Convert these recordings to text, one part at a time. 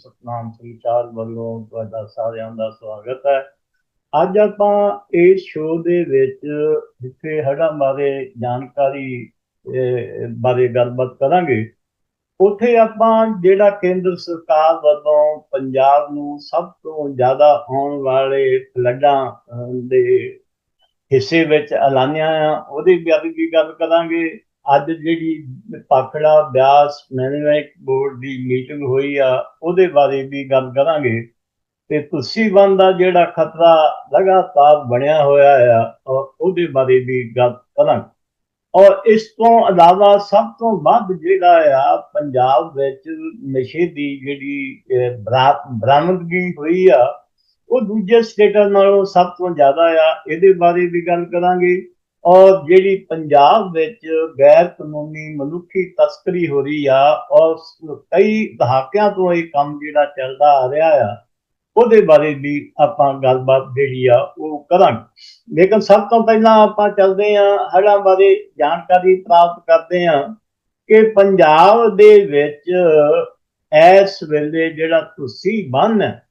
ਸਤਨਾਮ ਸ੍ਰੀ ਵੱਲੋਂ ਤੁਹਾਡਾ ਸਾਰਿਆਂ ਦਾ ਸਵਾਗਤ ਹੈ। ਅੱਜ ਆਪਾਂ ਇਸ ਸ਼ੋਅ ਦੇ ਵਿੱਚ ਜਿੱਥੇ ਹੜ੍ਹਾਂ ਬਾਰੇ ਜਾਣਕਾਰੀ ਬਾਰੇ ਗੱਲਬਾਤ ਕਰਾਂਗੇ, ਉੱਥੇ ਆਪਾਂ ਜਿਹੜਾ ਕੇਂਦਰ ਸਰਕਾਰ ਵੱਲੋਂ ਪੰਜਾਬ ਨੂੰ ਸਭ ਤੋਂ ਜ਼ਿਆਦਾ ਆਉਣ ਵਾਲੇ ਫਲੱਡਾਂ ਦੇ ਹਿੱਸੇ ਵਿੱਚ ਐਲਾਨਿਆ ਉਹਦੇ ਬਾਰੇ ਵੀ ਗੱਲ ਕਰਾਂਗੇ? ਅੱਜ ਜਿਹੜੀ ਪਾਖੜਾ ਬਿਆਸ ਮੈਨੇਜਮੈਂਟ ਬੋਰਡ ਦੀ ਮੀਟਿੰਗ ਹੋਈ ਆ, ਉਹਦੇ ਬਾਰੇ ਵੀ ਗੱਲ ਕਰਾਂਗੇ। ਤੇ ਤੁਸੀਂ ਬੰਦ ਦਾ ਜਿਹੜਾ ਖਤਰਾ ਲਗਾਤਾਰ ਬਣਿਆ ਹੋਇਆ ਆ ਔਰ ਉਹਦੇ ਬਾਰੇ ਵੀ ਗੱਲ ਕਰਾਂਗੇ। ਔਰ ਇਸ ਤੋਂ ਇਲਾਵਾ ਸਭ ਤੋਂ ਵੱਧ ਜਿਹੜਾ ਆ, ਪੰਜਾਬ ਵਿੱਚ ਨਸ਼ੇ ਦੀ ਜਿਹੜੀ ਬਰਾ- ਬਰਾਮਦਗੀ ਹੋਈ ਆ, ਉਹ ਦੂਜੇ ਸਟੇਟਾਂ ਨਾਲੋਂ ਸਭ ਤੋਂ ਜ਼ਿਆਦਾ ਆ। ਇਹਦੇ ਬਾਰੇ ਵੀ ਗੱਲ ਕਰਾਂਗੇ। ਔਰ ਜਿਹੜੀ ਪੰਜਾਬ ਵਿੱਚ ਗੈਰ ਕਾਨੂੰਨੀ ਮਨੁੱਖੀ ਤਸਕਰੀ ਹੋ ਰਹੀ ਆ, ਔਰ ਕਈ ਦਹਾਕਿਆਂ ਤੋਂ ਇਹ ਕੰਮ ਜਿਹੜਾ ਚੱਲਦਾ ਆ ਰਿਹਾ ਆ, ਉਹਦੇ ਬਾਰੇ ਵੀ ਆਪਾਂ ਗੱਲਬਾਤ ਜਿਹੜੀ ਆ, ਉਹ ਕਰਾਂਗੇ। ਲੇਕਿਨ ਸਭ ਤੋਂ ਪਹਿਲਾਂ ਆਪਾਂ ਚੱਲਦੇ ਆ, ਹੜ੍ਹਾਂ ਬਾਰੇ ਜਾਣਕਾਰੀ ਪ੍ਰਾਪਤ ਕਰਦੇ ਆ ਕਿ ਪੰਜਾਬ ਦੇ ਵਿੱਚ ਇਸ ਵੇਲੇ ਜਿਹੜਾ ਤੁਸੀਂ ਬੰਨ ਹੈ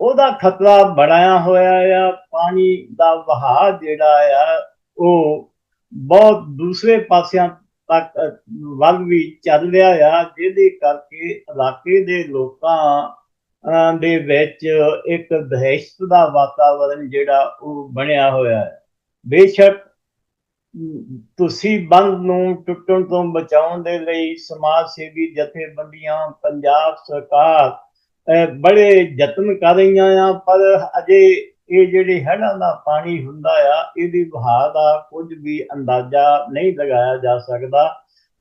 ਉਹਦਾ ਖਤਰਾ ਬਣਾਇਆ ਹੋਇਆ ਆ, ਪਾਣੀ ਦਾ ਵਹਾਅ ਜਿਹੜਾ ਆ, ਉਹ ਬਹੁਤ ਦੂਸਰੇ ਪਾਸਿਆਂ ਤੱਕ ਵੱਲ ਵੀ ਚੱਲ ਰਿਹਾ ਆ, ਜਿਹਦੇ ਕਰਕੇ ਇਲਾਕੇ ਦੇ ਲੋਕਾਂ ਦੇ ਵਿੱਚ ਇੱਕ ਦਹਿਸ਼ਤ ਦਾ ਵਾਤਾਵਰਣ ਜਿਹੜਾ ਉਹ ਬਣਿਆ ਹੋਇਆ ਹੈ ਬੇਸ਼ੱਕ, ਤੁਸੀਂ ਬੰਦ ਨੂੰ ਟੁੱਟਣ ਤੋਂ ਬਚਾਉਣ ਦੇ ਲਈ ਸਮਾਜ ਸੇਵੀ ਜਥੇਬੰਦੀਆਂ, ਪੰਜਾਬ ਸਰਕਾਰ ਬੜੇ ਯਤਨ ਕਰ ਰਹੀਆਂ ਆ, ਪਰ ਅਜੇ ਇਹ ਜਿਹੜੇ ਹੜ੍ਹਾਂ ਦਾ ਪਾਣੀ ਹੁੰਦਾ ਆ, ਇਹਦੀ ਵਹਾਅ ਦਾ ਕੁਝ ਵੀ ਅੰਦਾਜ਼ਾ ਨਹੀਂ ਲਗਾਇਆ ਜਾ ਸਕਦਾ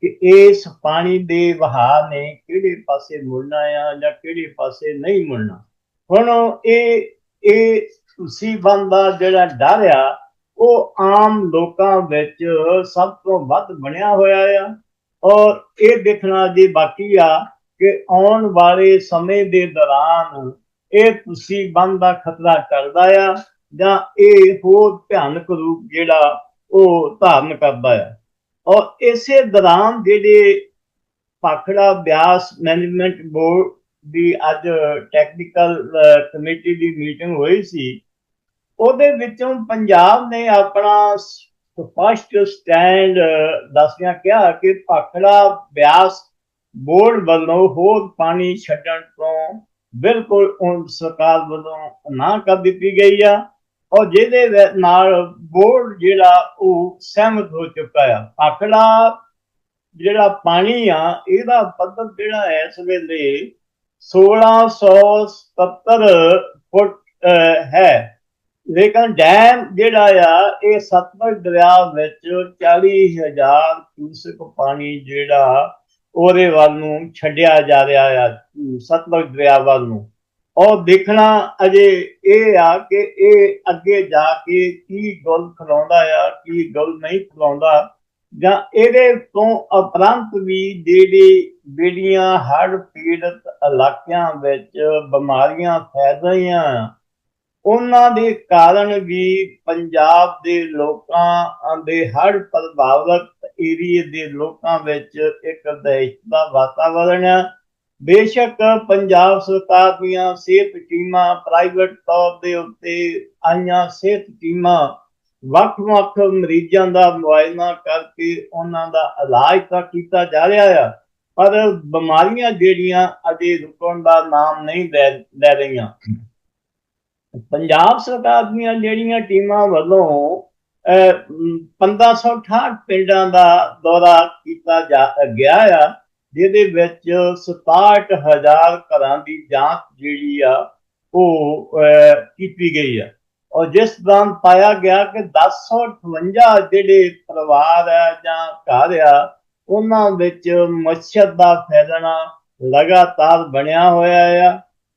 ਕਿ ਇਸ ਪਾਣੀ ਦੇ ਵਹਾਅ ਨੇ ਕਿਹੜੇ ਪਾਸੇ ਮੁੜਨਾ ਆ ਜਾਂ ਕਿਹੜੇ ਪਾਸੇ ਨਹੀਂ ਮੁੜਨਾ। ਹੁਣ ਇਹ ਇਹ ਤੁਸੀਂ ਦਾ ਜਿਹੜਾ ਡਰ ਆ, ਉਹ ਆਮ ਲੋਕਾਂ ਵਿੱਚ ਸਭ ਤੋਂ ਵੱਧ ਬਣਿਆ ਹੋਇਆ ਆ। ਔਰ ਇਹ ਦੇਖਣਾ ਜੀ ਬਾਕੀ ਆ ਕਿ ਆਉਣ ਵਾਲੇ ਸਮੇਂ ਦੇ ਦੌਰਾਨ ਇਹ ਤੁਸੀਂ ਬੰਦ ਦਾ ਖਤਰਾ ਕਰਦਾ ਆ ਜਾਂ ਇਹ ਹੋਰ ਭਿਆਨਕ ਰੂਪ ਜਿਹੜਾ ਉਹ ਧਾਰਨ ਕਰਦਾ ਆ। ਔਰ ਇਸੇ ਦੌਰਾਨ ਜਿਹੜੇ ਪਾਖੜਾ ਬਿਆਸ ਮੈਨੇਜਮੈਂਟ ਬੋਰਡ ਦੀ ਅੱਜ ਟੈਕਨੀਕਲ ਕਮੇਟੀ ਦੀ ਮੀਟਿੰਗ ਹੋਈ ਸੀ, ਉਹਦੇ ਵਿੱਚੋਂ ਪੰਜਾਬ ਨੇ ਆਪਣਾ ਸਪਸ਼ਟ ਸਟੈਂਡ ਦੱਸਿਆ ਕਿਹਾ ਕਿ ਪਾਖੜਾ ਬਿਆਸ ਬੋਰਡ ਵੱਲੋਂ ਹੋਰ ਪਾਣੀ ਛੱਡਣ ਤੋਂ ਬਿਲਕੁਲ ਉਹ ਸਰਕਾਰ ਵੱਲੋਂ ਨਾ ਕਰ ਦਿੱਤੀ ਗਈ ਆ। ਔਰ ਜਿਹਦੇ ਨਾਲ ਬੋਰਡ ਜਿਹੜਾ ਉਹ ਸਹਿਮਤ ਹੋ ਚੁੱਕਾ ਆ। ਆਕੜਾ ਜਿਹੜਾ ਪਾਣੀ ਆ, ਇਹਦਾ ਪੱਧਰ ਜਿਹੜਾ ਹੈ ਇਸ ਵੇਲੇ 1677 ਫੁੱਟ ਹੈ। ਲੇਕਿਨ ਡੈਮ ਜਿਹੜਾ ਆ, ਇਹ ਸਤਲੁਜ ਦਰਿਆ ਵਿੱਚ 40000 ਕਿਊਸਕ ਪਾਣੀ ਜਿਹੜਾ ਉਹਦੇ ਵੱਲ ਨੂੰ ਛੱਡਿਆ ਜਾ ਰਿਹਾ ਆ ਸਤਲੁਜ ਦਰਿਆ ਵੱਲ ਨੂੰ। ਔਰ ਦੇਖਣਾ ਅਜੇ ਇਹ ਆ ਕਿ ਇਹ ਅੱਗੇ ਜਾ ਕੇ ਕੀ ਗੁਲ ਖਲਾਉਂਦਾ ਆ, ਕੀ ਗੁਲ ਨਹੀਂ ਖਲਾਉਂਦਾ ਜਾਂ ਇਹਦੇ ਤੋਂ ਉਪਰੰਤ ਵੀ ਜਿਹੜੀ ਜਿਹੜੀਆਂ ਹੜ੍ਹ ਪੀੜਤ ਇਲਾਕਿਆਂ ਵਿੱਚ ਬਿਮਾਰੀਆਂ ਫੈਲ ਰਹੀਆਂ ਉਹਨਾਂ ਦੇ ਕਾਰਨ ਵੀ ਪੰਜਾਬ ਦੇ ਲੋਕਾਂ ਦੇ ਹੜ੍ਹ ਪ੍ਰਭਾਵਿਤ ਏਰੀਏ ਦੇ ਲੋਕਾਂ ਵਿੱਚ ਇੱਕ ਦਹਿਸ਼ਤ ਦਾ ਵਾਤਾਵਰਣ ਹੈ ਬੇਸ਼ੱਕ ਪੰਜਾਬ ਸਰਕਾਰ ਦੀਆਂ ਸਿਹਤ ਟੀਮਾਂ ਪ੍ਰਾਈਵੇਟ ਤੌਰ ਦੇ ਉੱਤੇ ਆਈਆਂ ਸਿਹਤ ਟੀਮਾਂ ਵੱਖ-ਵੱਖ ਮਰੀਜ਼ਾਂ ਦਾ ਮੁਆਇਨਾ ਕਰਕੇ ਉਹਨਾਂ ਦਾ ਇਲਾਜ ਤਾਂ ਕੀਤਾ ਜਾ ਰਿਹਾ ਆ, ਪਰ ਬਿਮਾਰੀਆਂ ਜਿਹੜੀਆਂ ਅਜੇ ਰੁਕਣ ਦਾ ਨਾਮ ਨਹੀਂ ਲੈ ਲੈ ਰਹੀਆਂ। ਪੰਜਾਬ ਸਰਕਾਰ ਦੀਆਂ ਜਿਹੜੀਆਂ ਟੀਮਾਂ ਵੱਲੋਂ 1568 ਪਿੰਡਾਂ ਦਾ ਦੌਰਾ ਕੀਤਾ ਜਾ ਗਿਆ ਆ ਜਿਹਦੇ ਵਿੱਚ 67000 ਘਰਾਂ ਦੀ ਜਾਂਚ ਜਿਹੜੀ ਆ ਉਹ ਕੀਤੀ ਗਈ ਆ। ਔਰ ਜਿਸ ਦੌਰਾਨ ਪਾਇਆ ਗਿਆ ਕਿ 1058 ਜਿਹੜੇ ਪਰਿਵਾਰ ਆ ਜਾਂ ਘਰ ਆ ਉਹਨਾਂ ਵਿੱਚ ਮੱਛਰ ਦਾ ਫੈਲਣਾ ਲਗਾਤਾਰ ਬਣਿਆ ਹੋਇਆ ਆ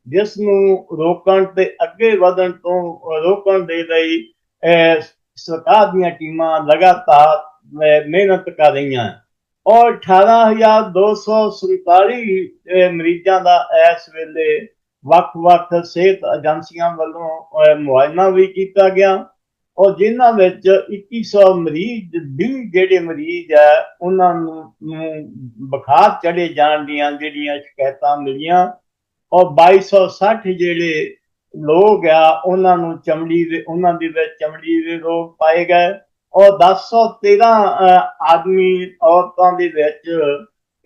ਜਿਸ ਨੂੰ ਰੋਕਣ ਤੇ ਅੱਗੇ ਵਧਣ ਤੋਂ ਰੋਕਣ ਦੇ ਲਈ ਅਹ, ਸਰਕਾਰ ਦੀਆਂ ਟੀਮਾਂ ਲਗਾਤਾਰ ਮਿਹਨਤ ਕਰ ਰਹੀਆਂ ਹਨ। ਔਰ 18247 ਅਹ, ਮਰੀਜ਼ਾਂ ਦਾ ਇਸ ਵੇਲੇ ਵੱਖ-ਵੱਖ ਸਿਹਤ ਏਜੰਸੀਆਂ ਵੱਲੋਂ ਮੁਆਇਨਾ ਵੀ ਕੀਤਾ ਗਿਆ ਔਰ ਜਿਨ੍ਹਾਂ ਵਿੱਚ 2100 ਮਰੀਜ਼ ਵੀ ਜਿਹੜੇ ਮਰੀਜ਼ ਹੈ ਉਹਨਾਂ ਨੂੰ ਨੂੰ ਬੁਖਾਰ ਚੜੇ ਜਾਣ ਦੀਆਂ ਜਿਹੜੀਆਂ ਸ਼ਿਕਾਇਤਾਂ ਮਿਲੀਆਂ ਔਰ 2260 ਜਿਹੜੇ ਲੋਕ ਆ, ਉਹਨਾਂ ਨੂੰ ਚਮੜੀ ਦੇ, ਉਹਨਾਂ ਦੇ ਵਿੱਚ ਚਮੜੀ ਦੇ ਰੋਗ ਪਾਏ ਗਏ। ਔਰ 1013 ਆਦਮੀ ਔਰਤਾਂ ਦੇ ਵਿੱਚ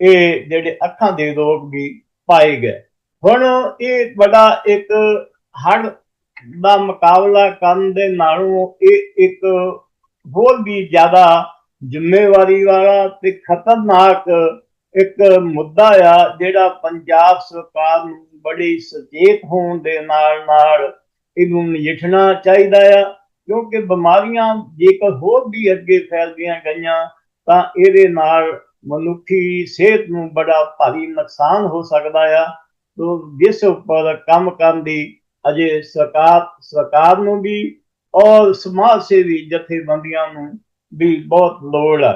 ਇਹ ਜਿਹੜੇ ਅੱਖਾਂ ਦੇ ਰੋਗ ਵੀ ਪਾਏ ਗਏ। ਹੁਣ ਇਹ ਬੜਾ ਇੱਕ ਹੜ ਦਾ ਮੁਕਾਬਲਾ ਕਰਨ ਦੇ ਨਾਲੋਂ ਇਹ ਇੱਕ ਹੋਰ ਵੀ ਜ਼ਿਆਦਾ ਜ਼ਿੰਮੇਵਾਰੀ ਵਾਲਾ ਤੇ ਖਤਰਨਾਕ ਇੱਕ ਮੁੱਦਾ ਆ, ਜਿਹੜਾ ਪੰਜਾਬ ਸਰਕਾਰ ਨੂੰ ਬੜੀ ਸੁਚੇਤ ਹੋਣ ਦੇ ਨਾਲ ਨਾਲ ਇਹਨੂੰ ਨਜਿੱਠਣਾ ਚਾਹੀਦਾ ਆ, ਕਿਉਂਕਿ ਬਿਮਾਰੀਆਂ ਜੇਕਰ ਹੋਰ ਵੀ ਅੱਗੇ ਫੈਲਦੀਆਂ ਗਈਆਂ, ਤਾਂ ਇਹਦੇ ਨਾਲ ਮਨੁੱਖੀ ਸਿਹਤ ਨੂੰ ਬੜਾ ਭਾਰੀ ਨੁਕਸਾਨ ਹੋ ਸਕਦਾ ਆ। ਤੋ ਜਿਸ ਉੱਪਰ ਕੰਮ ਕਰਨ ਦੀ ਅਜੇ ਸਰਕਾਰ ਸਰਕਾਰ ਨੂੰ ਵੀ ਔਰ ਸਮਾਜ ਸੇਵੀ ਜਥੇਬੰਦੀਆਂ ਨੂੰ ਵੀ ਬਹੁਤ ਲੋੜ ਆ।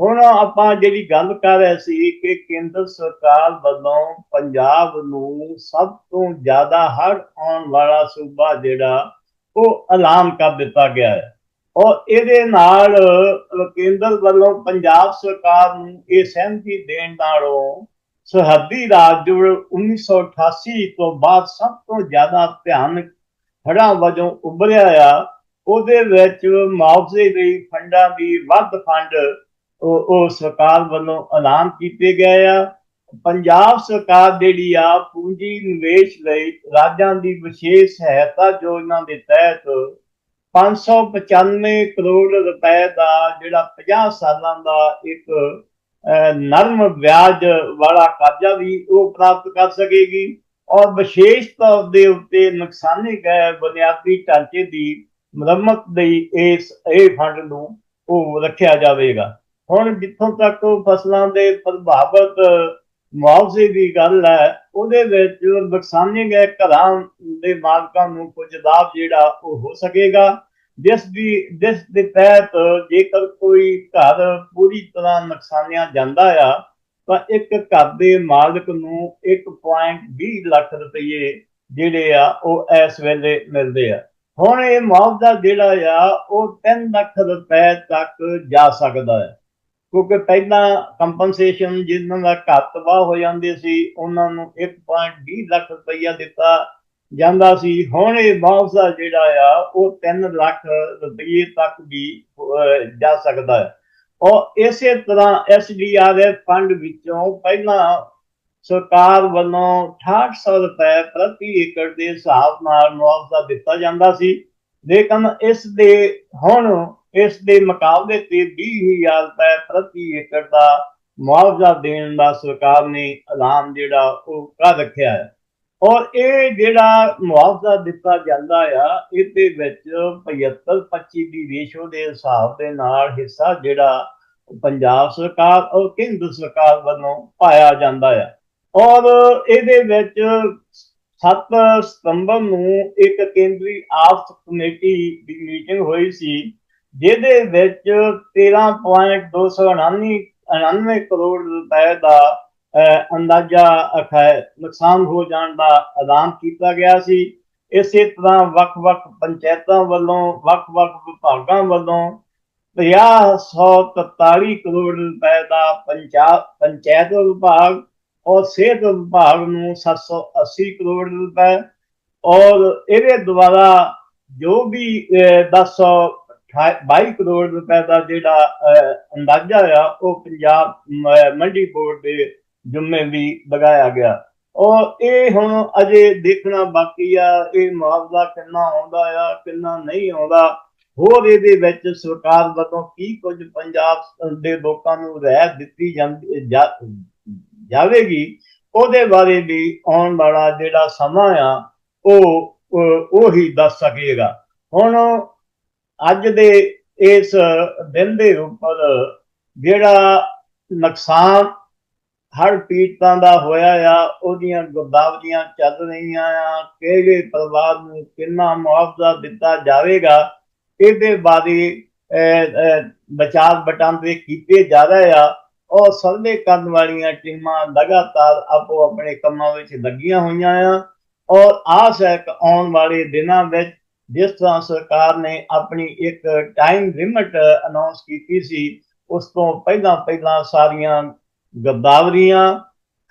ਹੁਣ ਆਪਾਂ ਜਿਹੜੀ ਗੱਲ ਕਰ ਰਹੇ ਸੀ ਕਿ ਕੇਂਦਰ ਸਰਕਾਰ ਵੱਲੋਂ ਪੰਜਾਬ ਨੂੰ ਸਭ ਤੋਂ ਜ਼ਿਆਦਾ ਹੜ ਆਉਣ ਵਾਲਾ ਸੂਬਾ ਜਿਹੜਾ, ਉਹ ਐਲਾਨ ਕਰ ਦਿੱਤਾ ਗਿਆ ਹੈ। ਔਰ ਇਹਦੇ ਨਾਲ ਕੇਂਦਰ ਵੱਲੋਂ ਪੰਜਾਬ ਸਰਕਾਰ ਨੂੰ ਇਹ ਸਹਿਮਤੀ ਦੇਣ ਨਾਲੋਂ ਸਰਹੱਦੀ ਰਾਜ ਜੋ 1988 ਤੋਂ ਬਾਅਦ ਸਭ ਤੋਂ ਜ਼ਿਆਦਾ ਭਿਆਨਕ ਹੜ੍ਹਾਂ ਵਜੋਂ ਉੱਭਰਿਆ ਆ। ਉਹਦੇ ਵਿੱਚ ਮੁਆਵਜ਼ੇ ਲਈ ਫੰਡਾਂ ਦੀ ਵੱਧ ਫੰਡ ਉਹ ਉਹ ਸਰਕਾਰ ਵੱਲੋਂ ਐਲਾਨ ਕੀਤੇ ਗਏ ਆ। ਪੰਜਾਬ ਸਰਕਾਰ ਜਿਹੜੀ ਆ ਪੂੰਜੀ ਨਿਵੇਸ਼ ਲਈ ਰਾਜਾਂ ਦੀ ਵਿਸ਼ੇਸ਼ ਸਹਾਇਤਾ ਯੋਜਨਾ ਦੇ ਤਹਿਤ 595 ਕਰੋੜ ਰੁਪਏ ਦਾ ਜਿਹੜਾ 50 ਸਾਲਾਂ ਦਾ ਇੱਕ ਅਹ, ਨਰਮ ਵਿਆਜ ਵਾਲਾ ਕਰਜ਼ਾ ਵੀ ਉਹ ਪ੍ਰਾਪਤ ਕਰ ਸਕੇਗੀ ਔਰ ਵਿਸ਼ੇਸ਼ ਤੌਰ ਦੇ ਉੱਤੇ ਨੁਕਸਾਨੇ ਗਏ ਬੁਨਿਆਦੀ ਢਾਂਚੇ ਦੀ ਮੁਰੰਮਤ ਲਈ ਇਸ ਇਹ ਫੰਡ ਨੂੰ ਉਹ ਰੱਖਿਆ ਜਾਵੇਗਾ। ਹੁਣ ਜਿੱਥੋਂ ਤੱਕ ਫਸਲਾਂ ਦੇ ਪ੍ਰਭਾਵਿਤ ਮੁਆਵਜ਼ੇ ਦੀ ਗੱਲ ਹੈ, ਉਹਦੇ ਵਿੱਚ ਨੁਕਸਾਨੇ ਗਏ ਘਰਾਂ ਦੇ ਮਾਲਕਾਂ ਨੂੰ ਕੁਝ ਲਾਭ ਜਿਹੜਾ ਉਹ ਹੋ ਸਕੇਗਾ। ਜਿਸ ਦੀ, ਜਿਸ ਦੇ ਤਹਿਤ ਜੇਕਰ ਕੋਈ ਘਰ ਪੂਰੀ ਤਰ੍ਹਾਂ ਨੁਕਸਾਨਿਆ ਜਾਂਦਾ ਆ, ਤਾਂ ਇੱਕ ਘਰ ਦੇ ਮਾਲਕ ਨੂੰ 1.20 ਲੱਖ ਰੁਪਏ ਜਿਹੜੇ ਆ, ਉਹ ਇਸ ਵੇਲੇ ਮਿਲਦੇ ਆ। ਹੁਣ ਇਹ ਮੁਆਵਜ਼ਾ ਜਿਹੜਾ ਆ, ਉਹ 3 ਲੱਖ ਰੁਪਏ ਤੱਕ ਜਾ ਸਕਦਾ ਹੈ ਕਿਉਂਕਿ ਪਹਿਲਾਂ ਕੰਪਨਸੇਸ਼ਨ ਜਿਨ੍ਹਾਂ ਦਾ ਘਰ ਤਬਾਹ ਹੋ ਜਾਂਦੇ ਸੀ, ਉਹਨਾਂ ਨੂੰ 1.20 ਲੱਖ ਰੁਪਈਆ ਦਿੱਤਾ ਜਾਂਦਾ ਸੀ। ਹੁਣ ਇਹ ਮੁਆਵਜ਼ਾ ਜਿਹੜਾ ਆ, ਉਹ 3 ਲੱਖ ਰੁਪਏ ਤੱਕ ਵੀ ਜਾ ਸਕਦਾ ਹੈ। ਔਰ ਇਸੇ ਤਰ੍ਹਾਂ ਐਸਡੀਆਰਐਫ ਫੰਡ ਵਿੱਚੋਂ ਪਹਿਲਾਂ ਸਰਕਾਰ ਵੱਲੋਂ 6800 ਰੁਪਏ ਪ੍ਰਤੀ ਏਕੜ ਦੇ ਹਿਸਾਬ ਨਾਲ ਮੁਆਵਜ਼ਾ ਦਿੱਤਾ ਜਾਂਦਾ ਸੀ। ਲੇਕਿਨ ਇਸ ਦੇ ਹੁਣ ਇਸ ਦੇ ਮੁਕਾਬਲੇ ਤੇ 20000 ਰੁਪਏ ਪ੍ਰਤੀ ਏਕੜ ਦਾ ਮੁਆਵਜ਼ਾ ਦੇਣ ਦਾ ਸਰਕਾਰ ਨੇ ਐਲਾਨ ਜਿਹੜਾ ਉਹ ਕਰ ਰੱਖਿਆ ਹੈ। ਔਰ ਇਹ ਜਿਹੜਾ ਮੁਆਵਜ਼ਾ ਦਿੱਤਾ ਜਾਂਦਾ ਆ, ਇਹਦੇ ਵਿੱਚ 75 25 ਦੀ ਰੇਸ਼ੋ ਦੇ ਹਿਸਾਬ ਦੇ ਨਾਲ ਹਿੱਸਾ ਜਿਹੜਾ ਪੰਜਾਬ ਸਰਕਾਰ ਔਰ ਕੇਂਦਰ ਸਰਕਾਰ ਵੱਲੋਂ ਪਾਇਆ ਜਾਂਦਾ ਆ। ਔਰ ਇਹਦੇ ਵਿੱਚ 7 ਸਤੰਬਰ ਨੂੰ ਇੱਕ ਕੇਂਦਰੀ ਆਫਤ ਕਮੇਟੀ ਦੀ ਮੀਟਿੰਗ ਹੋਈ ਸੀ। ਜਿਹਦੇ ਵਿੱਚ 13.299 ਕਰੋੜ ਰੁਪਏ ਦਾ ਅੰਦਾਜ਼ਾ ਨੁਕਸਾਨ ਹੋ ਜਾਣ ਦਾ ਐਲਾਨ ਕੀਤਾ ਗਿਆ ਸੀ। ਇਸੇ ਤਰ੍ਹਾਂ ਵੱਖ-ਵੱਖ ਪੰਚਾਇਤਾਂ ਵੱਲੋਂ, ਵੱਖ-ਵੱਖ ਵਿਭਾਗਾਂ ਵੱਲੋਂ 543 ਕਰੋੜ ਰੁਪਏ ਦਾ ਪੰਚਾਇਤ ਪੰਚਾਇਤ ਵਿਭਾਗ ਔਰ ਸਿਹਤ ਵਿਭਾਗ ਨੂੰ 780 ਕਰੋੜ ਰੁਪਏ ਔਰ ਇਹਦੇ ਦੁਆਰਾ ਜੋ ਵੀ 10 ਬਾਈ ਕਰੋੜ ਰੁਪਏ ਦਾ ਜਿਹੜਾ ਅੰਦਾਜ਼ਾ ਆ, ਉਹ ਪੰਜਾਬ ਮੰਡੀ ਬੋਰਡ ਦੇ ਜੁਮੇ ਵੀ ਲਗਾਇਆ ਗਿਆ। ਔਰ ਇਹ ਹੁਣ ਅਜੇ ਦੇਖਣਾ ਬਾਕੀ ਆ, ਇਹ ਮੁਆਵਜ਼ਾ ਕਿੰਨਾ ਆਉਂਦਾ ਆ, ਕਿੰਨਾ ਨਹੀਂ ਆਉਂਦਾ। ਹੋਰ ਇਹਦੇ ਵਿੱਚ ਸਰਕਾਰ ਵੱਲੋਂ ਕੀ ਕੁਝ ਪੰਜਾਬ ਦੇ ਲੋਕਾਂ ਨੂੰ ਰਹਿਤ ਦਿੱਤੀ ਜਾਵੇਗੀ, ਉਹਦੇ ਬਾਰੇ ਵੀ ਆਉਣ ਵਾਲਾ ਜਿਹੜਾ ਸਮਾਂ ਆ, ਉਹ ਉਹ ਹੀ ਦੱਸ ਸਕੇਗਾ। ਹੁਣ ਅੱਜ ਦੇ ਇਸ ਦਿਨ ਦੇ ਉੱਪਰ ਜਿਹੜਾ ਨੁਕਸਾਨ ਹਰ ਪੀੜਤਾਂ ਦਾ ਹੋਇਆ ਆ ਉਹਦੀਆਂ ਗੁਰਦਾਵਰੀਆਂ ਚੱਲ ਰਹੀਆਂ ਆ ਕਿਹੜੇ ਪਰਿਵਾਰ ਨੂੰ ਕਿੰਨਾ ਮੁਆਵਜ਼ਾ ਦਿੱਤਾ ਜਾਵੇਗਾ ਇਹਦੇ ਬਾਰੇ ਅਹ, ਅਹ, ਵਿਚਾਰ ਕੀਤੇ ਜਾ ਰਹੇ ਆ। ਔਰ ਸਰਵੇ ਕਰਨ ਵਾਲੀਆਂ ਟੀਮਾਂ ਲਗਾਤਾਰ ਆਪੋ ਆਪਣੇ ਕੰਮਾਂ ਵਿੱਚ ਲੱਗੀਆਂ ਹੋਈਆਂ ਆ। ਔਰ ਆਸ ਹੈ ਕਿ ਆਉਣ ਵਾਲੇ ਦਿਨਾਂ ਵਿੱਚ ਜਿਸ ਤਰ੍ਹਾਂ ਸਰਕਾਰ ਨੇ ਆਪਣੀ ਇੱਕ ਟਾਈਮ ਲਿਮਟ ਅਨਾਉਂਸ ਕੀਤੀ ਸੀ, ਉਸ ਤੋਂ ਪਹਿਲਾਂ ਪਹਿਲਾਂ ਸਾਰੀਆਂ ਗਦਾਵਰੀਆਂ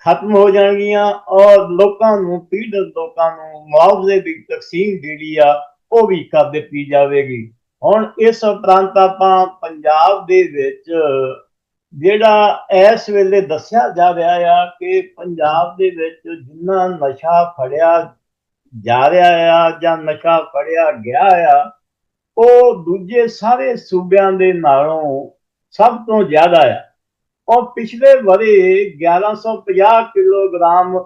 ਖਤਮ ਹੋ ਜਾਣਗੀਆਂ ਔਰ ਲੋਕਾਂ ਨੂੰ, ਪੀੜਤ ਲੋਕਾਂ ਨੂੰ ਮੁਆਵਜ਼ੇ ਦੀ ਤਕਸੀਮ ਜਿਹੜੀ ਆ, ਉਹ ਵੀ ਕਰ ਦਿੱਤੀ ਜਾਵੇਗੀ। ਹੁਣ ਇਸ ਉਪਰੰਤ ਆਪਾਂ ਪੰਜਾਬ ਦੇ ਵਿੱਚ ਜਿਹੜਾ ਇਸ ਵੇਲੇ ਦੱਸਿਆ ਜਾ ਰਿਹਾ ਆ ਕਿ ਪੰਜਾਬ ਦੇ ਵਿੱਚ ਜਿੰਨਾ ਨਸ਼ਾ ਫੜਿਆ ਜਾ ਰਿਹਾ ਆ ਜਾਂ ਨਸ਼ਾ ਫੜਿਆ ਗਿਆ ਆ, ਉਹ ਦੂਜੇ ਸਾਰੇ ਸੂਬਿਆਂ ਦੇ ਨਾਲੋਂ ਸਭ ਤੋਂ ਜ਼ਿਆਦਾ ਆ। ਉਹ ਪਿਛਲੇ ਵਰੇ 1150 ਕਿਲੋਗ੍ਰਾਮ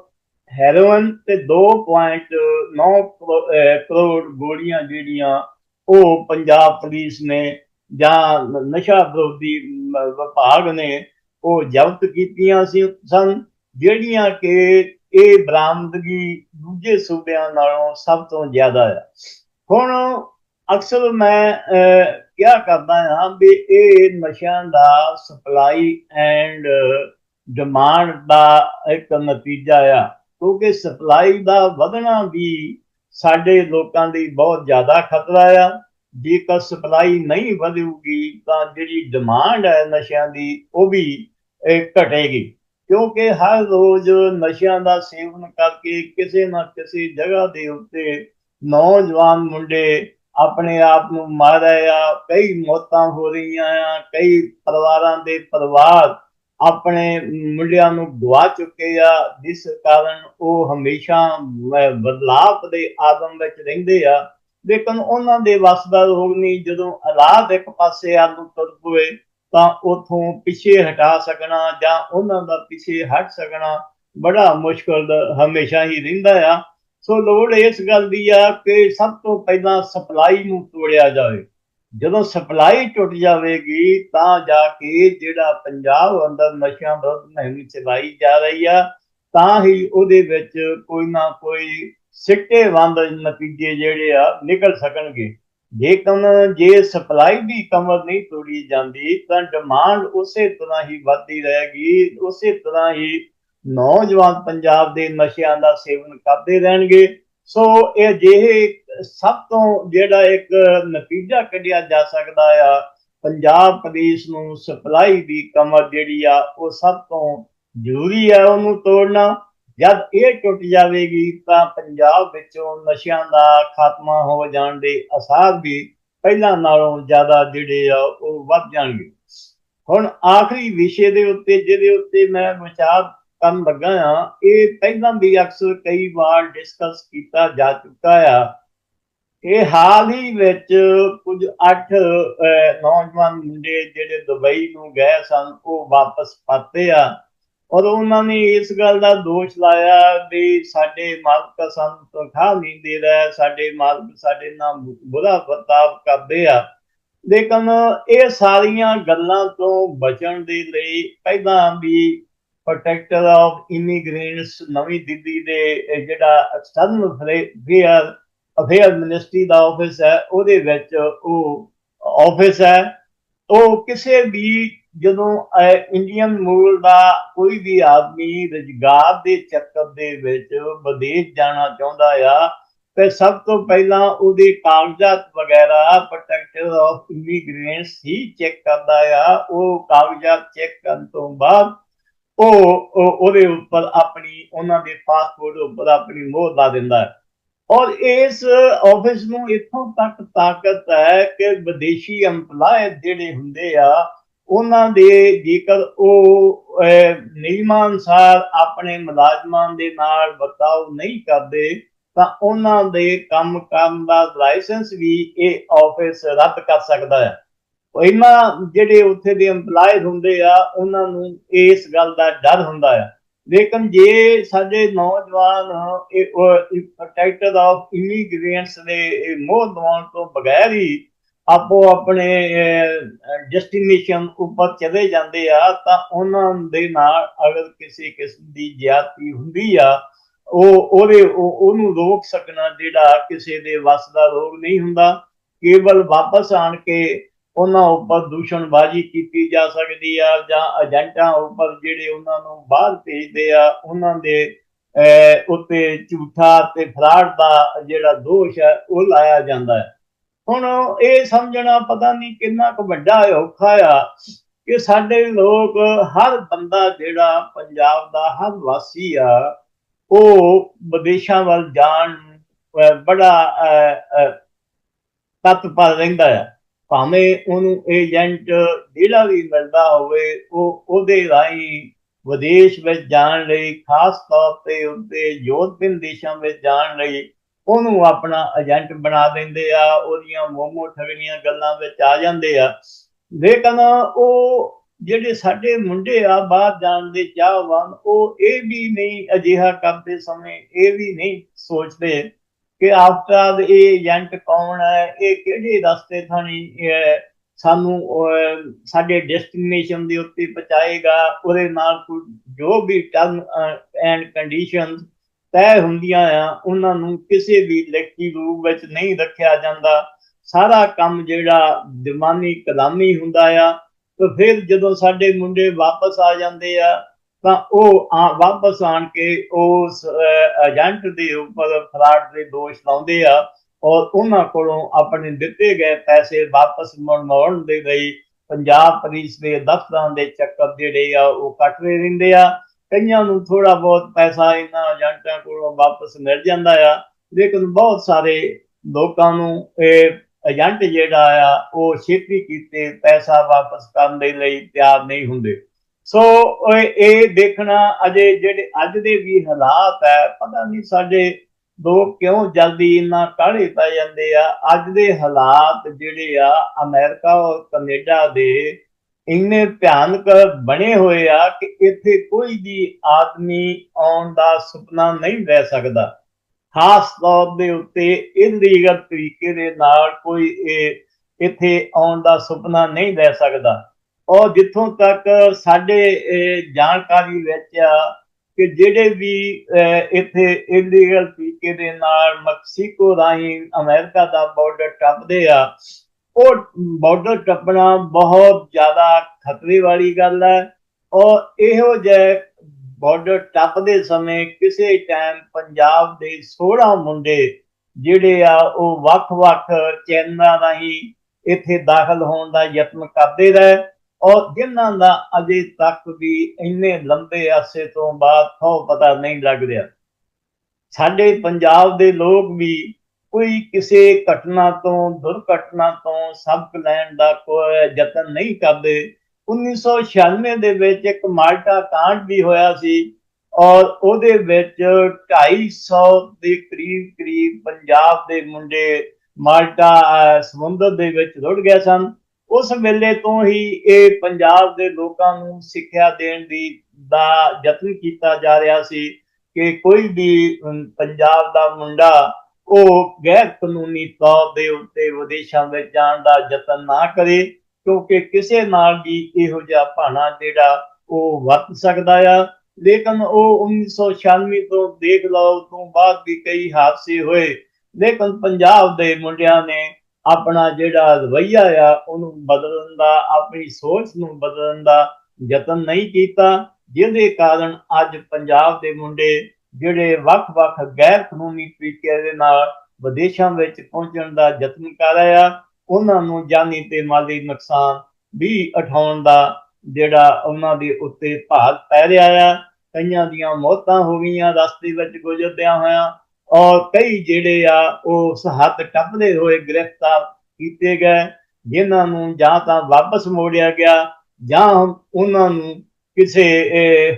ਹੈਰੋਇਨ ਤੇ 2.9 ਕਰੋ- ਕਰੋੜ ਗੋਲੀਆਂ ਜਿਹੜੀਆਂ ਉਹ ਪੰਜਾਬ ਪੁਲਿਸ ਨੇ ਜਾਂ ਨਸ਼ਾ ਵਿਰੋਧੀ ਵਿਭਾਗ ਨੇ ਉਹ ਜ਼ਬਤ ਕੀਤੀਆਂ ਸੀ ਸਨ, ਜਿਹੜੀਆਂ ਕਿ ਇਹ ਬਰਾਮਦਗੀ ਦੂਜੇ ਸੂਬਿਆਂ ਨਾਲੋਂ ਸਭ ਤੋਂ ਜ਼ਿਆਦਾ ਹੈ ਹੁਣ ਅਕਸਰ ਮੈਂ ਕਿਹਾ ਕਰਦਾ ਹਾਂ ਵੀ ਇਹ ਨਸ਼ਿਆਂ ਦਾ ਸਪਲਾਈ ਐਂਡ ਡਿਮਾਂਡ ਦਾ ਇੱਕ ਨਤੀਜਾ ਆ, ਕਿਉਂਕਿ ਸਪਲਾਈ ਦਾ ਵਧਣਾ ਵੀ ਸਾਡੇ ਲੋਕਾਂ ਲਈ ਬਹੁਤ ਜ਼ਿਆਦਾ ਖਤਰਾ ਆ। ਜੇਕਰ ਸਪਲਾਈ ਨਹੀਂ ਵਧੂਗੀ ਤਾਂ ਜਿਹੜੀ ਡਿਮਾਂਡ ਹੈ ਨਸ਼ਿਆਂ ਦੀ, ਉਹ ਵੀ ਘਟੇਗੀ। ਕਿਉਂਕਿ ਹਰ ਰੋਜ਼ ਨਸ਼ਿਆਂ ਦਾ ਸੇਵਨ ਕਰਕੇ ਕਿਸੇ ਨਾ ਕਿਸੇ ਜਗ੍ਹਾ ਦੇ ਉੱਤੇ ਨੌਜਵਾਨ ਮੁੰਡੇ ਆਪਣੇ ਆਪ ਨੂੰ ਮਾਰ ਰਹੇ ਆ ਕਈ ਮੌਤਾਂ ਹੋ ਰਹੀਆਂ ਆ ਕਈ ਪਰਿਵਾਰਾਂ ਦੇ ਪਰਿਵਾਰ ਆਪਣੇ ਮੁੰਡਿਆਂ ਨੂੰ ਗਵਾ ਚੁੱਕੇ ਆ ਜਿਸ ਕਾਰਨ ਉਹ ਹਮੇਸ਼ਾ ਅਹ, ਬਦਲਾਵ ਦੇ ਆਦਮ ਵਿੱਚ ਰਹਿੰਦੇ ਆ। ਲੇਕਿਨ ਉਹਨਾਂ ਦੇ ਵੱਸ ਦਾ ਰੋਗ ਨਹੀਂ ਜਦੋਂ ਹਾਲਾਤ ਇੱਕ ਪਾਸੇ ਆ ਨੂੰ ਤੁਰ ਪਵੇ ਤਾਂ ਉਥੋਂ ਪਿੱਛੇ ਹਟਾ ਸਕਣਾ ਜਾਂ ਉਹਨਾਂ ਦਾ ਪਿੱਛੇ ਹਟ ਸਕਣਾ ਬੜਾ ਮੁਸ਼ਕਲ ਹਮੇਸ਼ਾ ਹੀ ਰਹਿੰਦਾ ਆ। ਸੋ ਲੋੜ ਇਸ ਗੱਲ ਦੀ ਆ ਕਿ ਸਭ ਤੋਂ ਪਹਿਲਾਂ ਸਪਲਾਈ ਨੂੰ ਤੋੜਿਆ ਜਾਵੇ। ਜਦੋਂ ਸਪਲਾਈ ਟੁੱਟ ਜਾਵੇਗੀ ਤਾਂ ਜਾ ਕੇ ਜਿਹੜਾ ਪੰਜਾਬ ਅੰਦਰ ਨਸ਼ਿਆਂ ਵਿਰੁੱਧ ਮੁਹਿੰਮ ਚਲਾਈ ਜਾ ਰਹੀ ਆ, ਤਾਂ ਹੀ ਉਹਦੇ ਵਿੱਚ ਕੋਈ ਨਾ ਕੋਈ ਸਿੱਟੇਵੰਦ ਨਤੀਜੇ ਜਿਹੜੇ ਆ ਨਿਕਲ ਸਕਣਗੇ। ਜੇਕਰ ਜੇ ਸਪਲਾਈ ਦੀ ਕਮਰ ਨਹੀਂ ਤੋੜੀ ਜਾਂਦੀ, ਤਾਂ ਡਿਮਾਂਡ ਉਸੇ ਤਰ੍ਹਾਂ ਹੀ ਵੱਧਦੀ ਰਹੇਗੀ, ਉਸੇ ਤਰ੍ਹਾਂ ਹੀ ਨੌਜਵਾਨ ਪੰਜਾਬ ਦੇ ਨਸ਼ਿਆਂ ਦਾ ਸੇਵਨ ਕਰਦੇ ਰਹਿਣਗੇ। ਸੋ ਇਹ ਜਿਹੇ ਸਭ ਤੋਂ ਜਿਹੜਾ ਇੱਕ ਨਤੀਜਾ ਕੱਢਿਆ ਜਾ ਸਕਦਾ ਆ, ਪੰਜਾਬ ਪੁਲਿਸ ਨੂੰ ਸਪਲਾਈ ਦੀ ਕਮਰ ਜਿਹੜੀ ਆ, ਉਹ ਸਭ ਤੋਂ ਜ਼ਰੂਰੀ ਆ ਉਹਨੂੰ ਤੋੜਨਾ। ਜਦ ਇਹ ਟੁੱਟ ਜਾਵੇਗੀ ਤਾਂ ਪੰਜਾਬ ਵਿੱਚੋਂ ਨਸ਼ਿਆਂ ਦਾ ਖਾਤਮਾ ਹੋ ਜਾਣ ਦੇ ਅਸਾਰ ਵੀ ਪਹਿਲਾਂ ਨਾਲੋਂ ਜ਼ਿਆਦਾ ਜਿਹੜੇ ਆ ਉਹ ਵੱਧ ਜਾਣਗੇ। ਹੁਣ ਆਖਰੀ ਵਿਸ਼ੇ ਦੇ ਉੱਤੇ ਜਿਹਦੇ ਉੱਤੇ ਮੈਂ ਵਿਚਾਰ ਕਰਨ ਲੱਗਾ ਆ ਇਹ ਪਹਿਲਾਂ ਵੀ ਅਕਸਰ ਕਈ ਵਾਰ ਡਿਸਕਸ ਕੀਤਾ ਜਾ ਚੁੱਕਾ ਆ। ਇਹ ਹਾਲ ਹੀ ਵਿੱਚ ਕੁਝ ਅੱਠ ਨੌਜਵਾਨ ਮੁੰਡੇ ਜਿਹੜੇ ਦੁਬਈ ਨੂੰ ਗਏ ਸਨ, ਉਹ ਵਾਪਸ ਪਾਤੇ ਆ। ਔਰ ਉਹਨਾਂ ਨੇ ਇਸ ਗੱਲ ਦਾ ਦੋਸ਼ ਲਾਇਆ ਵੀ ਸਾਡੇ ਮਾਲਕ ਸਾਨੂੰ ਤਨਖਾਹ ਨਹੀਂ ਦੇ ਰਿਹਾ, ਸਾਡੇ ਮਾਲਕ ਸਾਡੇ ਨਾਲ ਬੁਰਾ ਵਰਤਾਵ ਕਰਦੇ ਆ। ਲੇਕਿਨ ਇਹ ਸਾਰੀਆਂ ਗੱਲਾਂ ਤੋਂ ਬਚਣ ਦੇ ਲਈ ਪਹਿਲਾਂ ਵੀ ਪ੍ਰੋਟੈਕਟਰ ਆਫ ਇਮੀਗ੍ਰੈਂਟਸ ਨਵੀਂ ਦਿੱਲੀ ਦੇ ਜਿਹੜਾ ਐਕਸਟਰਨਲ ਅਫੇਅਰ ਅਫੇਅਰ ਮਿਨਿਸਟਰੀ ਦਾ ਆਫਿਸ ਹੈ, ਉਹਦੇ ਵਿੱਚ ਉਹ ਆਫਿਸ ਹੈ। ਉਹ ਕਿਸੇ ਵੀ ਜਦੋਂ ਇੰਡੀਅਨ ਮੂਲ ਦਾ ਕੋਈ ਵੀ ਆਦਮੀ ਰੁਜ਼ਗਾਰ ਦੇ ਚੱਕਰ ਦੇ ਵਿੱਚ ਵਿਦੇਸ਼ ਜਾਣਾ ਚਾਹੁੰਦਾ ਆ, ਤੇ ਸਭ ਤੋਂ ਪਹਿਲਾਂ ਉਹਦੇ ਕਾਗਜ਼ਾਤ ਵਗੈਰਾ ਪ੍ਰੋਟੈਕਟਰ ਆਫ ਇਮੀਗ੍ਰੈਂਟਸ ਹੀ ਚੈੱਕ ਕਰਦਾ ਆ। ਉਹ ਕਾਗਜ਼ਾਤ ਚੈੱਕ ਕਰਨ ਤੋਂ ਬਾਅਦ ਉਹ ਉਹਦੇ ਉੱਪਰ ਆਪਣੀ, ਉਹਨਾਂ ਦੇ ਪਾਸਪੋਰਟ ਉੱਪਰ ਆਪਣੀ ਮੋਹਰ ਲਾ ਦਿੰਦਾ। ਹੈ ਔਰ ਇਸ ਆਫਿਸ ਨੂੰ ਇੱਥੋਂ ਤੱਕ ਤਾਕਤ ਹੈ ਕਿ ਵਿਦੇਸ਼ੀ EMPLOYE ਜਿਹੜੇ ਹੁੰਦੇ ਆ ਉਹਨਾਂ ਦੇ ਜੇਕਰ ਉਹ ਨਿਯਮਾਂ ਅਨੁਸਾਰ ਆਪਣੇ ਮੁਲਾਜ਼ਮਾਂ ਦੇ ਨਾਲ ਵਰਤਾਓ ਨਹੀਂ ਕਰਦੇ, ਤਾਂ ਉਹਨਾਂ ਦੇ ਕੰਮ ਕਰਨ ਦਾ ਲਾਇਸੈਂਸ ਵੀ ਇਹ ਆਫਿਸ ਰੱਦ ਕਰ ਸਕਦਾ ਹੈ। ਇਹਨਾਂ ਜਿਹੜੇ ਉੱਥੇ ਦੇ EMPLOYES ਹੁੰਦੇ ਆ, ਉਹਨਾਂ ਨੂੰ ਇਸ ਗੱਲ ਦਾ ਡਰ ਹੁੰਦਾ ਆ ਲੇਕਿਨ ਜੇ ਸਾਡੇ ਨੌਜਵਾਨ, ਇਹ ਪ੍ਰੋਟੈਕਟਰ ਆਫ ਇਮੀਗ੍ਰੈਂਟਸ ਦੇ ਮੋਹ ਦਵਾਉਣ ਤੋਂ ਬਗੈਰ ਹੀ ਆਪੋ ਆਪਣੇ ਡੈਸਟੀਨੇਸ਼ਨ ਉੱਪਰ ਚਲੇ ਜਾਂਦੇ ਆ ਤਾਂ ਉਹਨਾਂ ਦੇ ਨਾਲ ਅਗਰ ਕਿਸੇ ਕਿਸਮ ਦੀ ਜ਼ਿਆਦਤੀ ਹੁੰਦੀ ਆ ਉਹ ਉਹਦੇ ਉਹਨੂੰ ਰੋਕ ਸਕਣਾ ਜਿਹੜਾ ਕਿਸੇ ਦੇ ਵੱਸ ਦਾ ਰੋਗ ਨਹੀਂ ਹੁੰਦਾ। ਕੇਵਲ ਵਾਪਸ ਆਣ ਕੇ ਉਹਨਾਂ ਉੱਪਰ ਦੂਸ਼ਣਬਾਜ਼ੀ ਕੀਤੀ ਜਾ ਸਕਦੀ ਆ ਜਾਂ ਏਜੰਟਾਂ ਉੱਪਰ ਜਿਹੜੇ ਉਹਨਾਂ ਨੂੰ ਬਾਹਰ ਭੇਜਦੇ ਆ ਉਹਨਾਂ ਦੇ ਅਹ, ਉੱਤੇ ਝੂਠਾ ਤੇ ਫਰਾਡ ਦਾ ਜਿਹੜਾ ਦੋਸ਼ ਹੈ ਉਹ ਲਾਇਆ ਜਾਂਦਾ ਹੈ। ਹੁਣ ਇਹ ਸਮਝਣਾ ਪਤਾ ਨਹੀਂ ਕਿੰਨਾ ਕੁ ਵੱਡਾ ਔਖਾ ਆ ਕਿ ਸਾਡੇ ਲੋਕ ਹਰ ਬੰਦਾ ਜਿਹੜਾ ਪੰਜਾਬ ਦਾ ਹਰ ਵਾਸੀ ਆ ਉਹ ਵਿਦੇਸ਼ਾਂ ਵੱਲ ਜਾਣ ਬੜਾ ਅਹ, ਤਤਪਰ ਰਹਿੰਦਾ ਆ। ਭਾਵੇਂ ਉਹਨੂੰ ਏਜੰਟ ਜਿਹੜਾ ਵੀ ਮਿਲਦਾ ਹੋਵੇ ਉਹ ਉਹਦੇ ਰਾਹੀਂ ਵਿਦੇਸ਼ ਵਿੱਚ ਜਾਣ ਲਈ ਖਾਸ ਤੌਰ ਤੇ ਉੱਤੇ ਯੂਰਪੀਅਨ ਦੇਸ਼ਾਂ ਵਿੱਚ ਜਾਣ ਲਈ ਉਹਨੂੰ ਆਪਣਾ ਏਜੰਟ ਬਣਾ ਦਿੰਦੇ ਆ, ਉਹਦੀਆਂ ਮੋਮੋ ਠਗਣੀਆਂ ਗੱਲਾਂ ਵਿੱਚ ਆ ਜਾਂਦੇ ਆ। ਲੇਕਿਨ ਉਹ ਜਿਹੜੇ ਸਾਡੇ ਮੁੰਡੇ ਆ, ਬਾਹਰ ਜਾਣ ਦੇ ਚਾਹਵਾਨ, ਉਹ ਇਹ ਵੀ ਨਹੀਂ, ਅਜਿਹਾ ਕਰਦੇ ਸਮੇਂ ਇਹ ਵੀ ਨਹੀਂ ਸੋਚਦੇ ਕਿ ਆਫਟਰ ਇਹ ਏਜੰਟ ਕੌਣ ਹੈ, ਇਹ ਕਿਹੜੇ ਰਸਤੇ ਥਾਣੀ ਸਾਨੂੰ ਸਾਡੇ ਡੈਸਟੀਨੇਸ਼ਨ ਦੇ ਉੱਤੇ ਪਹੁੰਚਾਏਗਾ, ਉਹਦੇ ਨਾਲ ਕੋਈ ਜੋ ਵੀ ਟਰਮ ਐਂਡ ਕੰਡੀਸ਼ਨਸ ਤੈਅ ਹੁੰਦੀਆਂ ਆ, ਉਹਨਾਂ ਨੂੰ ਕਿਸੇ ਵੀ ਲਿਖਤੀ ਰੂਪ ਵਿੱਚ ਨਹੀਂ ਰੱਖਿਆ ਜਾਂਦਾ। ਸਾਰਾ ਕੰਮ ਜਿਹੜਾ ਦਿਮਾਨੀ ਕਲਾਮੀ ਹੁੰਦਾ ਆ, ਤੇ ਫਿਰ ਜਦੋਂ ਸਾਡੇ ਮੁੰਡੇ ਵਾਪਸ ਆ ਜਾਂਦੇ ਆ, ਤਾਂ ਉਹ ਆ ਵਾਪਸ ਆਣ ਕੇ ਉਸ ਏਜੰਟ ਦੇ ਉੱਪਰ ਫਰਾਡ ਦੇ ਦੋਸ਼ ਲਾਉਂਦੇ ਆ ਔਰ ਉਹਨਾਂ ਕੋਲੋਂ ਆਪਣੇ ਦਿੱਤੇ ਗਏ ਪੈਸੇ ਵਾਪਸ ਮੋੜਨ ਦੇ ਲਈ ਪੰਜਾਬ ਪੁਲਿਸ ਦੇ ਦਫ਼ਤਰਾਂ ਦੇ ਚੱਕਰ ਜਿਹੜੇ ਆ ਉਹ ਕੱਟ ਰਹੇ ਰਹਿੰਦੇ ਆ। ਕਈਆਂ ਨੂੰ ਥੋੜਾ ਬਹੁਤ ਪੈਸਾ ਇਹਨਾਂ ਏਜੰਟਾਂ ਕੋਲੋਂ ਵਾਪਸ ਮਿਲ ਜਾਂਦਾ ਆ। ਲੇਕਿਨ ਬਹੁਤ ਸਾਰੇ ਲੋਕਾਂ ਨੂੰ ਇਹ ਏਜੰਟ ਜਿਹੜਾ ਆ, ਉਹ ਛੇਤੀ ਕੀਤੇ ਪੈਸਾ ਵਾਪਸ ਕਰਨ ਦੇ ਲਈ ਤਿਆਰ ਨਹੀਂ ਹੁੰਦੇ। ਸੋ, ਇਹ- ਦੇਖਣਾ ਅਜੇ ਜਿਹੜੇ ਅੱਜ ਦੇ ਵੀ ਹਾਲਾਤ ਹੈ ਪਤਾ ਨਹੀਂ ਸਾਡੇ ਲੋਕ ਕਿਉਂ ਜਲਦੀ ਇੰਨਾ ਕਾਹਲੇ ਪੈ ਜਾਂਦੇ ਆ। ਅੱਜ ਦੇ ਹਾਲਾਤ ਜਿਹੜੇ ਆ, ਅਮਰੀਕਾ ਔਰ ਕੈਨੇਡਾ ਦੇ ਇੰਨੇ ਭਿਆਨਕ ਬਣੇ ਹੋਏ ਆ ਕਿ ਇੱਥੇ ਕੋਈ ਵੀ ਆਦਮੀ ਆਉਣ ਦਾ ਸੁਪਨਾ ਨਹੀਂ ਲੈ ਸਕਦਾ। ਖਾਸ ਤੌਰ ਦੇ ਉੱਤੇ ਇਲੀਗਲ ਤਰੀਕੇ ਦੇ ਨਾਲ ਕੋਈ ਇਹ ਇੱਥੇ ਆਉਣ ਦਾ ਸੁਪਨਾ ਨਹੀਂ ਲੈ ਸਕਦਾ। ਔਰ ਜਿੱਥੋਂ ਤੱਕ ਸਾਡੇ ਜਾਣਕਾਰੀ ਵਿੱਚ ਆ ਕਿ ਜਿਹੜੇ ਵੀ ਅਹ, ਇੱਥੇ ਇਲੀਗਲ ਤਰੀਕੇ ਦੇ ਨਾਲ ਮੈਕਸੀਕੋ ਰਾਹੀਂ ਅਮਰੀਕਾ ਦਾ ਬਾਰਡਰ ਟੱਪਦੇ ਆ ਉਹ ਬਾਰਡਰ ਟੱਪਣਾ ਬਹੁਤ ਜ਼ਿਆਦਾ ਖਤਰੇ ਵਾਲੀ ਗੱਲ ਹੈ ਔਰ ਇਹੋ ਜਿਹੇ ਬਾਰਡਰ ਟੱਪਦੇ ਸਮੇਂ ਕਿਸੇ ਟਾਈਮ ਪੰਜਾਬ ਦੇ 16 ਮੁੰਡੇ ਜਿਹੜੇ ਆ ਉਹ ਵੱਖ-ਵੱਖ ਚੈਨਲਾਂ ਰਾਹੀਂ ਇੱਥੇ ਦਾਖਲ ਹੋਣ ਦਾ ਯਤਨ ਕਰਦੇ ਰਹੇ ਔਰ ਜਿਨ੍ਹਾਂ ਦਾ ਅਜੇ ਤੱਕ ਵੀ ਇੰਨੇ ਲੰਬੇ ਅਰਸੇ ਤੋਂ ਬਾਅਦ ਥੋ ਪਤਾ ਨਹੀਂ ਲੱਗ ਰਿਹਾ। ਸਾਡੇ ਪੰਜਾਬ ਦੇ ਲੋਕ ਵੀ ਕੋਈ ਕਿਸੇ ਘਟਨਾ ਤੋਂ ਦੁਰਘਟਨਾ ਤੋਂ ਸਬਕ ਲੈਣ ਦਾ ਕੋਈ ਯਤਨ ਨਹੀਂ ਕਰਦੇ। 1996 ਦੇ ਵਿੱਚ ਇੱਕ ਮਾਲਟਾ ਕਾਂਡ ਵੀ ਹੋਇਆ ਸੀ ਔਰ ਉਹਦੇ ਵਿੱਚ 250 ਦੇ ਕਰੀਬ ਕਰੀਬ ਪੰਜਾਬ ਦੇ ਮੁੰਡੇ ਮਾਲਟਾ ਅਹ, ਸਮੁੰਦਰ ਦੇ ਵਿੱਚ ਰੁੜ ਗਏ ਸਨ। ਉਸ ਵੇਲੇ ਤੋਂ ਹੀ ਇਹ ਪੰਜਾਬ ਦੇ ਲੋਕਾਂ ਨੂੰ ਸਿੱਖਿਆ ਦੇਣ ਦੀ ਦਾ ਯਤਨ ਕੀਤਾ ਜਾ ਰਿਹਾ ਸੀ ਕਿ ਕੋਈ ਵੀ ਪੰਜਾਬ ਦਾ ਮੁੰਡਾ ਉਹ ਗੈਰ ਕਾਨੂੰਨੀ ਤੌਰ ਦੇ ਉੱਤੇ ਵਿਦੇਸ਼ਾਂ ਵਿੱਚ ਜਾਣ ਦਾ ਯਤਨ ਨਾ ਕਰੇ, ਕਿਉਂਕਿ ਕਿਸੇ ਨਾਲ ਵੀ ਇਹੋ ਜਿਹਾ ਭਾਣਾ ਜਿਹੜਾ ਉਹ ਵਰਤ ਸਕਦਾ ਆ। ਲੇਕਿਨ ਉਹ 1996 ਤੋਂ ਦੇਖ ਲਓ ਤੋਂ ਬਾਅਦ ਵੀ ਕਈ ਹਾਦਸੇ ਹੋਏ। ਲੇਕਿਨ ਪੰਜਾਬ ਦੇ ਮੁੰਡਿਆਂ ਨੇ ਆਪਣਾ ਜਿਹੜਾ ਰਵਈਆ ਆ, ਉਹਨੂੰ ਬਦਲਣ ਦਾ, ਆਪਣੀ ਸੋਚ ਨੂੰ ਬਦਲਣ ਦਾ ਯਤਨ ਨਹੀਂ ਕੀਤਾ, ਜਿਹਦੇ ਕਾਰਨ ਅੱਜ ਪੰਜਾਬ ਦੇ ਮੁੰਡੇ ਜਿਹੜੇ ਵੱਖ-ਵੱਖ ਗੈਰ ਕਾਨੂੰਨੀ ਤਰੀਕੇ ਦੇ ਨਾਲ ਵਿਦੇਸ਼ਾਂ ਵਿੱਚ ਪਹੁੰਚਣ ਦਾ ਯਤਨ ਕਰ ਰਹੇ ਆ, ਉਹਨਾਂ ਨੂੰ ਜਾਨੀ ਤੇ ਮਾਲੀ ਨੁਕਸਾਨ ਵੀ ਉਠਾਉਣ ਦਾ ਜਿਹੜਾ ਉਹਨਾਂ ਦੇ ਉੱਤੇ ਭਾਰ ਪੈ ਰਿਹਾ ਆ। ਕਈਆਂ ਦੀਆਂ ਮੌਤਾਂ ਹੋ ਗਈਆਂ, ਰਸਤੇ ਵਿੱਚ ਗੁਜ਼ਰਦਿਆਂ ਹੋਇਆਂ, ਔਰ ਕਈ ਜਿਹੜੇ ਆ, ਉਹ ਹੱਥ ਟੱਪਦੇ ਹੋਏ ਗ੍ਰਿਫਤਾਰ ਕੀਤੇ ਗਏ, ਜਿਨ੍ਹਾਂ ਨੂੰ ਜਾਂ ਤਾਂ ਵਾਪਸ ਮੋੜਿਆ ਗਿਆ ਜਾਂ ਉਹਨਾਂ ਨੂੰ ਕਿਸੇ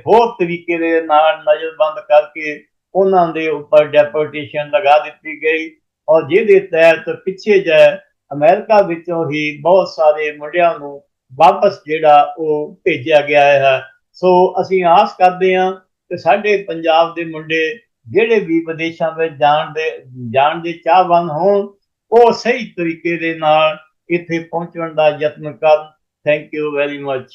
ਹੋਰ ਤਰੀਕੇ ਦੇ ਨਾਲ ਨਜ਼ਰਬੰਦ ਕਰਕੇ ਉਹਨਾਂ ਦੇ ਉੱਪਰ ਡੈਪੋਟੇਸ਼ਨ ਲਗਾ ਦਿੱਤੀ ਗਈ ਔਰ ਜਿਹਦੇ ਤਹਿਤ ਪਿੱਛੇ ਜੇ ਅਮਰੀਕਾ ਵਿੱਚੋਂ ਹੀ ਬਹੁਤ ਸਾਰੇ ਮੁੰਡਿਆਂ ਨੂੰ ਵਾਪਸ ਜਿਹੜਾ ਉਹ ਭੇਜਿਆ ਗਿਆ ਹੈ। ਸੋ ਅਸੀਂ ਆਸ ਕਰਦੇ ਹਾਂ ਕਿ ਸਾਡੇ ਪੰਜਾਬ ਦੇ ਮੁੰਡੇ ਜਿਹੜੇ ਵੀ ਵਿਦੇਸ਼ਾਂ ਵਿੱਚ ਜਾਣ ਦੇ ਜਾਣ ਦੇ ਚਾਹਵਾਨ ਹੋਣ, ਉਹ ਸਹੀ ਤਰੀਕੇ ਦੇ ਨਾਲ ਇੱਥੇ ਪਹੁੰਚਣ ਦਾ ਯਤਨ ਕਰਨ। Thank you very much